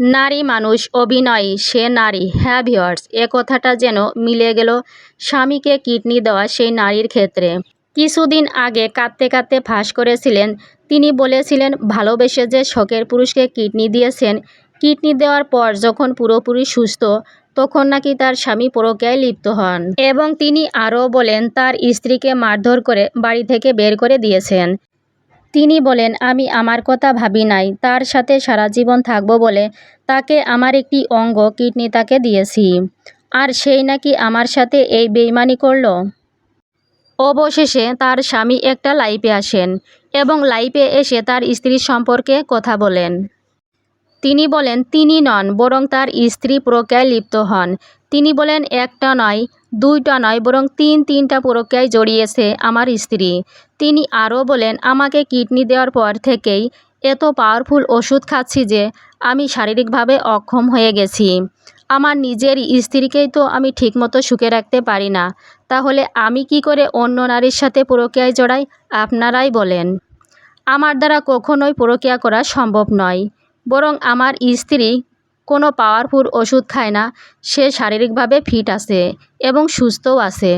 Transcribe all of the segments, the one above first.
নারী মানুষ, অভিনয়ী, সে নারী। হ্যাঁ ভিউয়ার্স এ কথাটা যেন মিলে গেল স্বামীকে কিডনি দেওয়া সেই নারীর ক্ষেত্রে। কিছুদিন আগে কাঁদতে কাঁদতে ফাঁস করেছিলেন। তিনি বলেছিলেন, ভালোবেসে যে শখের পুরুষকে কিডনি দিয়েছেন, কিডনি দেওয়ার পর যখন পুরোপুরি সুস্থ, তখন নাকি তার স্বামী পরকীয়ায় লিপ্ত হন। এবং তিনি আরও বলেন, তার স্ত্রীকে মারধর করে বাড়ি থেকে বের করে দিয়েছেন। তিনি বলেন, আমি আমার কথা ভাবি নাই, তার সাথে সারা জীবন থাকব বলে তাকে আমার একটি অঙ্গ কিডনি তাকে দিয়েছি। আর সেই নাকি আমার সাথে এই বেইমানি করল? অবশেষে তার স্বামী একটা লাইফে আসেন এবং লাইফে এসে তার স্ত্রীর সম্পর্কে কথা বলেন। তিনি বলেন, তিনি নন, বরং তার স্ত্রী প্রক্রিয়ায় লিপ্ত হন। তিনি বলেন, একটা নয় দুইটা নয়, বরং তিন তিনটা প্রক্রিয়ায় জড়িয়েছে আমার স্ত্রী। তিনি আরও বলেন, আমাকে কিডনি দেওয়ার পর থেকেই এত পাওয়ারফুল ওষুধ খাচ্ছি যে আমি শারীরিকভাবে অক্ষম হয়ে গেছি। আমার নিজের স্ত্রীকেই তো আমি ঠিকমতো সুখে রাখতে পারি না। তাহলে আমি কি করে অন্য নারীর সাথে প্রক্রিয়ায় জড়াই? আপনারাই বলেন। আমার দ্বারা কখনোই প্রক্রিয়া করা সম্ভব নয়। বরং আমার স্ত্রী কোনো পাওয়ারফুল ওষুধ খায় না। সে শারীরিকভাবে ফিট আছে এবং সুস্থও আছে।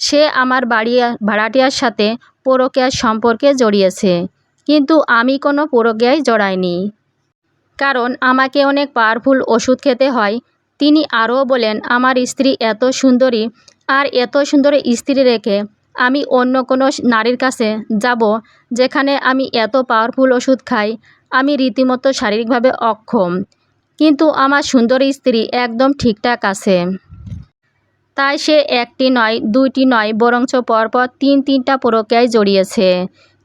সে আমার বাড়ি, ভাড়াটিয়ার সাথে প্রক্রিয়ার সম্পর্কে জড়িয়েছে। কিন্তু আমি কোনো প্রক্রিয়ায় জড়াইনি। কারণ আমাকে অনেক পাওয়ারফুল ওষুধ খেতে হয়। তিনি আরও বলেন, আমার স্ত্রী এত সুন্দরী আর এত সুন্দর স্ত্রী রেখে আমি অন্য কোনো নারীর কাছে যাব যেখানে আমি এত পাওয়ারফুল ওষুধ খাই। আমি রীতিমতো শারীরিকভাবে অক্ষম। কিন্তু আমার সুন্দর স্ত্রী একদম ঠিকঠাক আছে। তাই সে একটি নয়, দুইটি নয়, বরঞ্চ পরপর তিন তিনটা প্রক্রিয়ায় জড়িয়েছে।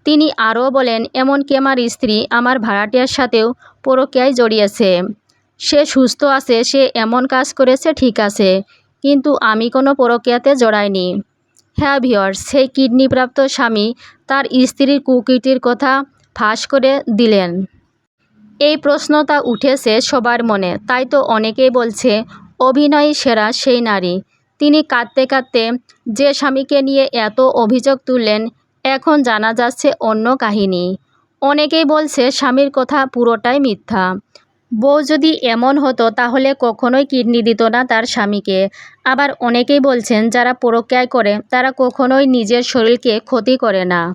তিনি আরও বলেন, এমনকি আমার স্ত্রী আমার ভাড়াটিয়ার সাথেও প্রক্রিয়ায় জড়িয়েছে। সে সুস্থ আছে, সে এমন কাজ করেছে, ঠিক আছে, কিন্তু আমি কোনো প্রক্রিয়াতে জড়াইনি। হ্যাঁ ভিওর, সেই কিডনিপ্রাপ্ত স্বামী তার স্ত্রীর কুকীর্তির কথা ফাঁস করে দিলেন। এই প্রশ্নটা উঠেছে সবার মনে, তাই তো অনেকেই বলছে, অভিনয়ী সেরা সেই নারী। তিনি কাঁদতে কাঁদতে, যে স্বামীকে নিয়ে এত অভিযোগ তুললেন, এখন জানা যাচ্ছে অন্য কাহিনী। অনেকেই বলছে, স্বামীর কথা পুরোটাই মিথ্যা। বউ যদি এমন হতো, তাহলে কখনোই কিডনি দিত না তার স্বামীকে। আবার অনেকেই বলছেন, যারা প্রক্রিয়ায় করে, তারা কখনোই নিজের শরীরকে ক্ষতি করে না।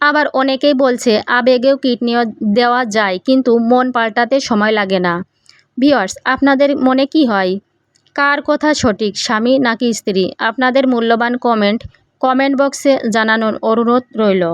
আবার অনেকেই বলছে, আবেগেও কিডনিও দেওয়া যায়, কিন্তু মন পাল্টাতে সময় লাগে না। ভিওয়ার্স আপনাদের মনে কি হয়? কার কথা সঠিক, স্বামী নাকি স্ত্রী? আপনাদের মূল্যবান কমেন্ট কমেন্ট বক্সে জানানোর অনুরোধ রইল।